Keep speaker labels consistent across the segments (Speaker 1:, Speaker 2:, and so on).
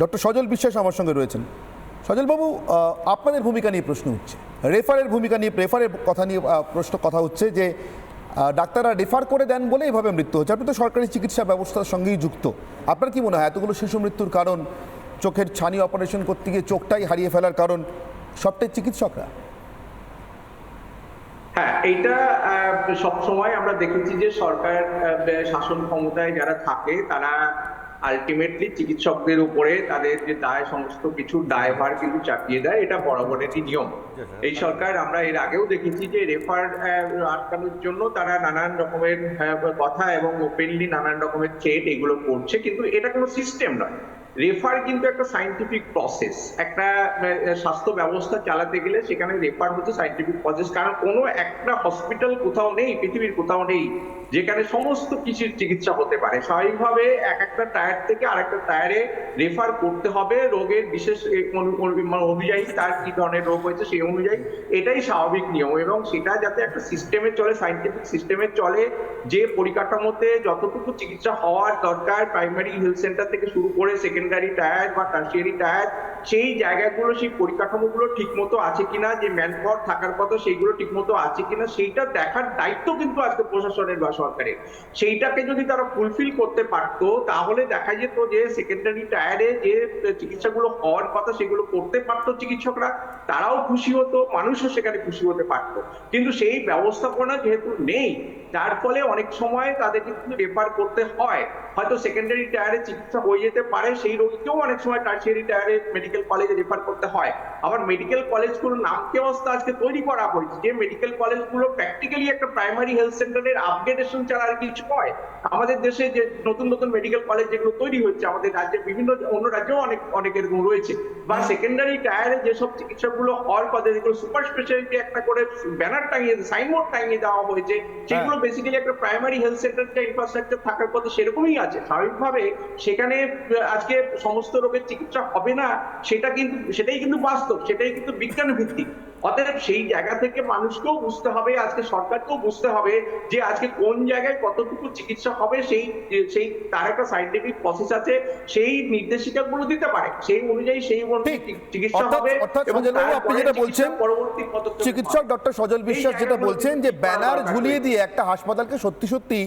Speaker 1: Doctor সজল বিশ্বাস আমার সঙ্গে রয়েছেন। সজলবাবু আপনাদের ভূমিকা নিয়ে প্রশ্ন হচ্ছে রেফারের ভূমিকা নিয়ে, রেফারের কথা নিয়ে প্রশ্ন, কথা হচ্ছে যে ডাক্তাররা রেফার করে দেন বলে এইভাবে মৃত্যু হচ্ছে। আপনি তো সরকারি চিকিৎসা ব্যবস্থার সঙ্গেই যুক্ত। আপনার কি মনে হয়, এতগুলো শিশু মৃত্যুর কারণ, চোখের ছানি অপারেশন করতে গিয়ে চোখটাই হারিয়ে ফেলার কারণ, সবটাই চিকিৎসকরা?
Speaker 2: হ্যাঁ এইটা সব সময় আমরা দেখেছি যে সরকার শাসন ক্ষমতায় যারা থাকে, তারা আলটিমেটলি চিকিৎসকদের উপরে তাদের যে দায়, সমস্ত কিছুর দায়ভার কিন্তু চাপিয়ে দেয়, এটা বরাবরেরই নিয়ম। এই সরকার আমরা এর আগেও দেখেছি যে রেফার আটকানোর জন্য তারা নানান রকমের কথা এবং ওপেনলি নানান রকমের থ্রেট এগুলো করছে, কিন্তু এটা কোনো সিস্টেম নয়। রেফার কিন্তু একটা সাইন্টিফিক প্রসেস একটা স্বাস্থ্য ব্যবস্থা চালাতে গেলে সেখানে রেফার হচ্ছে সাইন্টিফিক প্রসেস কারণ কোনো একটা হসপিটাল কোথাও নেই, পৃথিবীর কোথাও নেই যেখানে সমস্ত কিছুর চিকিৎসা হতে পারে। স্বাভাবিকভাবে এক একটা টায়ার থেকে আরেকটা টায়ারে রেফার করতে হবে। রোগের বিশেষ মানে অনুযায়ী তার কি ধরনের রোগ হয়েছে সেই অনুযায়ী এটাই স্বাভাবিক নিয়ম এবং সেটা যাতে একটা সিস্টেমে চলে সাইন্টিফিক সিস্টেমে চলে, যে পরিকাঠামোতে যতটুকু চিকিৎসা হওয়ার দরকার প্রাইমারি হেলথ সেন্টার থেকে শুরু করে সেকেন্ডারি টায়ার বা টার্সিয়ারি টায়ার সেই জায়গাগুলো, সেই পরিকাঠামোগুলো ঠিক মতো আছে কিনা, যে ম্যান পাওয়ার থাকার কথা সেইগুলো ঠিক মতো আছে কিনা, সেইটা দেখার দায়িত্ব কিন্তু আজকে প্রশাসনের বা সরকারের। সেইটাকে যদি তারা ফুলফিল করতে পারতো, তাহলে দেখা যেত যে সেকেন্ডারি টায়ারে যে চিকিৎসাগুলো হওয়ার কথা সেগুলো করতে পারতো চিকিৎসকরা, তারাও খুশি হতো, মানুষও সেখানে খুশি হতে পারতো। কিন্তু সেই ব্যবস্থাপনা যেহেতু নেই, যার ফলে অনেক সময় তাদেরকে কিন্তু রেফার করতে হয়। হয়তো সেকেন্ডারি টায়ারে চিকিৎসা হয়ে যেতে পারে, সেই রোগীকেও অনেক সময় টার্সিয়ারি টায়ারে মেডিকেল কলেজে রেফার করতে হয়। আবার মেডিকেল কলেজগুলোর নামকে অবস্থা? আজকে তৈরি করা হয়েছে। যে মেডিকেল কলেজগুলো প্র্যাকটিক্যালি একটা প্রাইমারি হেলথ সেন্টারের আপগ্রেডেশন ছাড়া আর কিছু নয়। আমাদের দেশে যে নতুন নতুন মেডিকেল কলেজ যেগুলো তৈরি হচ্ছে আমাদের রাজ্যে বিভিন্ন অন্য রাজ্যেও অনেক অনেক এরকম রয়েছে। বা সেকেন্ডারি টায়ারে যেসব চিকিৎসাগুলো হওয়ার কথা যেগুলো সুপার স্পেশালিটি একটা করে ব্যানার টাঙিয়ে সাইনবোর্ড টাঙিয়ে দেওয়া হয়েছে সেগুলো বেসিক্যালি একটা প্রাইমারি হেলথ সেন্টার যে ইনফ্রাস্ট্রাকচার থাকার কথা সেরকমই আছে। স্বাভাবিকভাবে সেখানে আজকে সমস্ত রোগের চিকিৎসা হবে না। সেটা কিন্তু সেটাই কিন্তু বাস্তব সেটাই কিন্তু বিজ্ঞান ভিত্তিক অতএব সেই জায়গা থেকে মানুষকেও বুঝতে হবে আজকে সরকারকেও বুঝতে হবে যে আজকে কোন জায়গায় কতটুকু চিকিৎসা হবে সেই সেই তার একটা সাইন্টিফিক প্রসেস আছে সেই নির্দেশিকাগুলো দিতে পারে। সেই অনুযায়ী সেই চিকিৎসা হবে এবং
Speaker 1: আপনি যেটা বলছেন,
Speaker 2: পরবর্তী পদক্ষেপ
Speaker 1: চিকিৎসক ডক্টর সজল বিশ্বাস যেটা বলছেন যে ব্যানার ঝুলিয়ে দিয়ে একটা হাসপাতালকে সত্যি সত্যি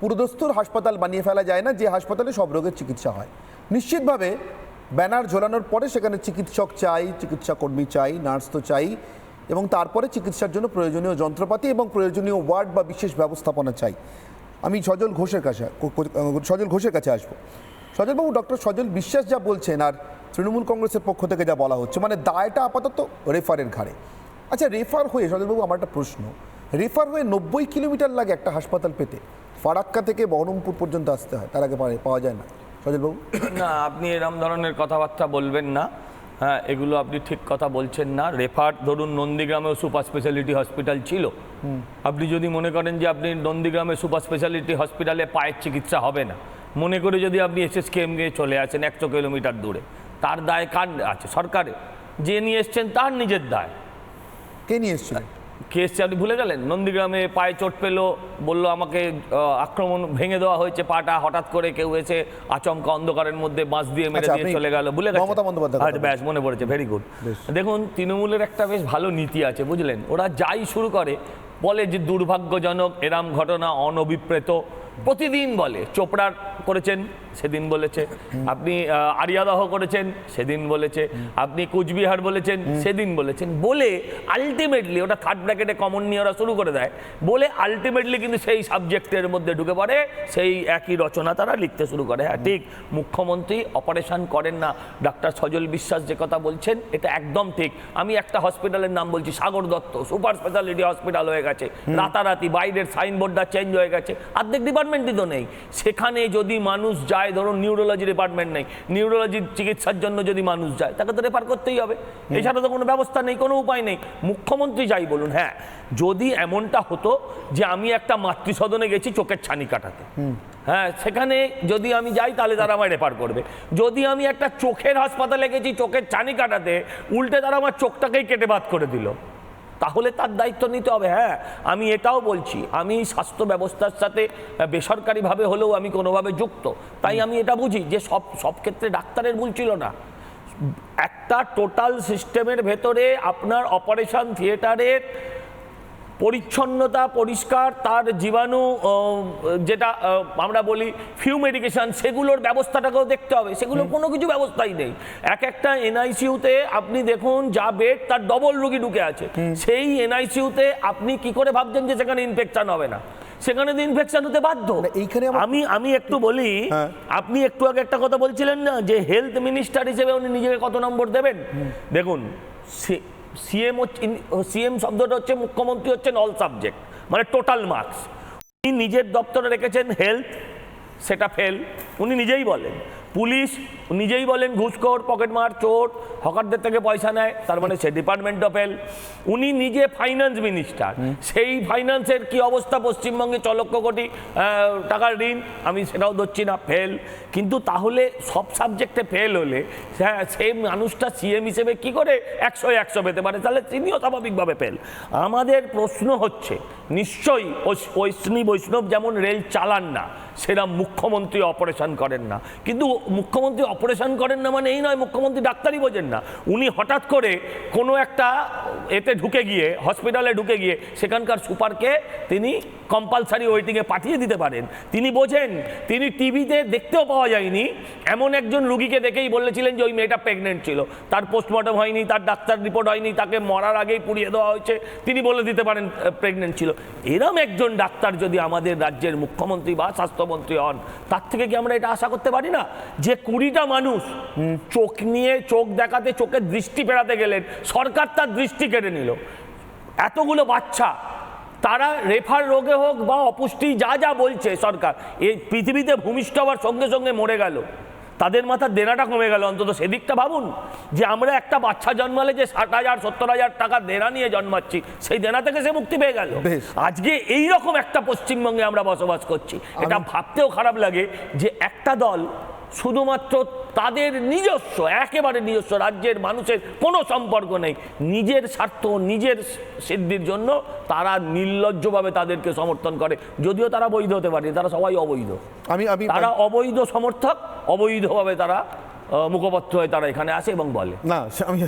Speaker 1: পুরোদস্তুর হাসপাতাল বানিয়ে ফেলা যায় না যে হাসপাতালে সব রোগের চিকিৎসা হয়। নিশ্চিতভাবে ব্যানার ঝোলানোর পরে সেখানে চিকিৎসক চাই চিকিৎসা কর্মী চাই, নার্স তো চাই, এবং তারপরে চিকিৎসার জন্য প্রয়োজনীয় যন্ত্রপাতি এবং প্রয়োজনীয় ওয়ার্ড বা বিশেষ ব্যবস্থাপনা চাই। আমি সজল ঘোষের কাছে সজল ঘোষের কাছে আসব। সজলবাবু, ডক্টর সজল বিশ্বাস যা বলছেন আর তৃণমূল কংগ্রেসের পক্ষ থেকে যা বলা হচ্ছে মানে দায়টা আপাতত রেফারের ঘাড়ে। আচ্ছা রেফার হয়ে, সজলবাবু, আমার একটা প্রশ্ন। রেফার হয়ে নব্বই কিলোমিটার লাগে একটা হাসপাতাল পেতে। ফারাক্কা থেকে বহরমপুর পর্যন্ত আসতে হয়, তার আগে পাওয়া যায় না। সজলবাবু
Speaker 3: না আপনি এরম ধরনের কথাবার্তা বলবেন না। হ্যাঁ এগুলো আপনি ঠিক কথা বলছেন না। রেফার ধরুন নন্দীগ্রামেও সুপার স্পেশালিটি হসপিটাল ছিল। আপনি যদি মনে করেন যে আপনি নন্দীগ্রামে সুপার স্পেশালিটি হসপিটালে পায়ের চিকিৎসা হবে না মনে করে যদি আপনি এসএসকেএম গিয়ে চলে আসেন একশো কিলোমিটার দূরে তার দায় কার আছে? সরকারের। যে নিয়ে এসছেন তার নিজের দায়।
Speaker 1: কে নিয়ে এসেছিলেন?
Speaker 3: কে এসছে আপনি ভুলে গেলেন? নন্দীগ্রামে পায়ে চোট পেল বলল আমাকে আক্রমণ ভেঙে দেওয়া হয়েছে পাটা হঠাৎ করে কেউ এসে আচমকা অন্ধকারের মধ্যে বাঁশ দিয়ে মেরে
Speaker 1: আচ্ছা,
Speaker 3: দিয়ে চলে গেল ভুলে
Speaker 1: কথা
Speaker 3: আচ্ছা, ব্যাস মনে পড়েছে ভেরি গুড দেখুন তৃণমূলের একটা বেশ ভালো নীতি আছে বুঝলেন? ওরা যাই শুরু করে বলে যে দুর্ভাগ্যজনক এরাম ঘটনা অনভিপ্রেত। প্রতিদিন বলে চোপড়ার করেছেন সেদিন বলেছে। আপনি আরিয়াদহ করেছেন সেদিন বলেছে। আপনি কুচবিহার বলেছেন সেদিন বলেছেন। বলে আলটিমেটলি ওটা থার্ড ব্র্যাকেটে কমন নিয়ে ওরা শুরু করে দেয়। বলে আলটিমেটলি কিন্তু সেই সাবজেক্টের মধ্যে ঢুকে পড়ে সেই একই রচনা তারা লিখতে শুরু করে। হ্যাঁ ঠিক। মুখ্যমন্ত্রী অপারেশন করেন না। ডাক্তার সজল বিশ্বাস যে কথা বলছেন এটা একদম ঠিক। আমি একটা হসপিটালের নাম বলছি Sagar Dutta. Super speciality hospital হয়ে গেছে। রাতারাতি বাইরের সাইনবোর্ডটা চেঞ্জ হয়ে গেছে। অর্ধেক ডিপার্টমেন্টই তো নেই। সেখানে যদি মানুষ যায় ধরুন নিউরোলজি ডিপার্টমেন্ট নেই। নিউরোলজির চিকিৎসার জন্য যদি মানুষ যায় তাকে তো রেফার করতেই হবে। এছাড়া তো কোনো ব্যবস্থা নেই কোনো উপায় নেই। মুখ্যমন্ত্রী যাই বলুন হ্যাঁ যদি এমনটা হতো যে আমি একটা মাতৃসদনে গেছি চোখের ছানি কাটাতে। হ্যাঁ সেখানে যদি আমি যাই তাহলে তারা আমায় রেফার করবে। যদি আমি একটা চোখের হাসপাতালে গেছি চোখের ছানি কাটাতে উল্টে তারা আমার চোখটাকেই কেটে বাদ করে দিল। তাহলে তার দায়িত্ব নিতে হবে হ্যাঁ আমি এটাও বলছি, আমি স্বাস্থ্য ব্যবস্থার সাথে বেসরকারিভাবে হলেও আমি কোনোভাবে যুক্ত। তাই আমি এটা বুঝি যে সব সব ক্ষেত্রে ডাক্তারের ভুল ছিল না। একটা টোটাল সিস্টেমের ভেতরে আপনার অপারেশন থিয়েটারের পরিচ্ছন্নতা পরিষ্কার তার জীবাণু যেটা আমরা বলি ফিউ মেডিকেশন সেগুলোর ব্যবস্থাটাকেও দেখতে হবে। সেগুলো কোনো কিছু ব্যবস্থাই নেই। এক একটা এনআইসিউতে আপনি দেখুন যা বেড তার ডবল রোগী ঢুকে আছে। সেই এনআইসিউতে আপনি কি করে ভাবছেন যে সেখানে ইনফেকশন হবে না? সেখানে তো ইনফেকশন হতে বাধ্য।
Speaker 1: না, এইখানে
Speaker 3: আমি আমি একটু বলি
Speaker 1: হ্যাঁ।
Speaker 3: আপনি একটু আগে একটা কথা বলছিলেন না যে হেলথ মিনিস্টার হিসেবে উনি নিজেকে কত নম্বর দেবেন? দেখুন সিএম সিএম শব্দটা হচ্ছে মুখ্যমন্ত্রী হচ্ছেন অল সাবজেক্ট মানে টোটাল মার্কস উনি নিজের দপ্তরে রেখেছেন হেলথ সেটা ফেল উনি নিজেই বলেন, পুলিশ নিজেই বলেন ঘুষখোর পকেটমার চোর হকারদের থেকে পয়সা নেয় তার মানে সে ডিপার্টমেন্ট অফ ফেল উনি নিজে ফাইন্যান্স মিনিস্টার সেই ফাইন্যান্সের কি অবস্থা? পশ্চিমবঙ্গে ছ লক্ষ কোটি টাকার ঋণ আমি সেটাও ধরছি না ফেল কিন্তু তাহলে সব সাবজেক্টে ফেল হলে হ্যাঁ সেই মানুষটা সিএম হিসেবে কি করে? একশো একশো পেতে পারে। তাহলে তিনিও স্বাভাবিকভাবে ফেল আমাদের প্রশ্ন হচ্ছে নিশ্চয়ই ঐষ্ণী বৈষ্ণব যেমন রেল চালান না সেটা মুখ্যমন্ত্রী অপারেশন করেন না। কিন্তু মুখ্যমন্ত্রী অপারেশন করেন না মানে এই নয়, মুখ্যমন্ত্রী ডাক্তারই বোঝেন না। উনি হঠাৎ করে কোনো একটা এতে ঢুকে গিয়ে হসপিটালে ঢুকে গিয়ে, সেখানকার সুপারকে তিনি কম্পালসারি ওয়েটিংয়ে পাঠিয়ে দিতে পারেন। তিনি বোঝেন, তিনি টিভিতে দেখতেও পাওয়া যায়নি। এমন একজন রুগীকে দেখেই বলেছিলেন যে, ওই মেয়েটা প্রেগনেন্ট ছিল। তার পোস্টমর্টম হয়নি, তার ডাক্তার রিপোর্ট হয়নি, তাকে মরার আগেই পুড়িয়ে দেওয়া হয়েছে। তিনি বলে দিতে পারেন প্রেগনেন্ট ছিল। এরম একজন ডাক্তার যদি আমাদের রাজ্যের মুখ্যমন্ত্রী বা স্বাস্থ্যমন্ত্রী হন, তার থেকে কি আমরা এটা আশা করতে পারি না? যে কুড়িটা মানুষ চোখ নিয়ে, চোখ দেখাতে, চোখের দৃষ্টি ফেরাতে গেলেন, সরকার তার দৃষ্টি কেড়ে নিল। এতগুলো বাচ্চা তারা রেফার রোগে হোক বা অপুষ্টি যা যা বলছে সরকার এই পৃথিবীতে ভূমিষ্ঠ হওয়ার সঙ্গে সঙ্গে মরে গেল। তাদের মাথার দেনাটা কমে গেল অন্তত সেদিকটা ভাবুন যে আমরা একটা বাচ্চা জন্মালে যে ষাট হাজার সত্তর হাজার টাকা দেনা নিয়ে জন্মাচ্ছি সেই দেনা থেকে সে মুক্তি পেয়ে গেল। আজকে এই রকম একটা পশ্চিমবঙ্গে আমরা বসবাস করছি। এটা ভাবতেও খারাপ লাগে যে একটা দল শুধুমাত্র তাদের নিজস্ব একেবারে নিজস্ব রাজ্যের মানুষের কোনো সম্পর্ক নেই। নিজের স্বার্থ নিজের সিদ্ধির জন্য তারা নির্লজ্জভাবে তাদেরকে সমর্থন করে। যদিও তারা বৈধ হতে পারে তারা সবাই অবৈধ।
Speaker 1: আমি আমি
Speaker 3: তারা অবৈধ সমর্থক অবৈধভাবে তারা মুখপাত্র মুখপত্র হয়ে তারা এখানে আসে এবং বলে।
Speaker 1: না আমি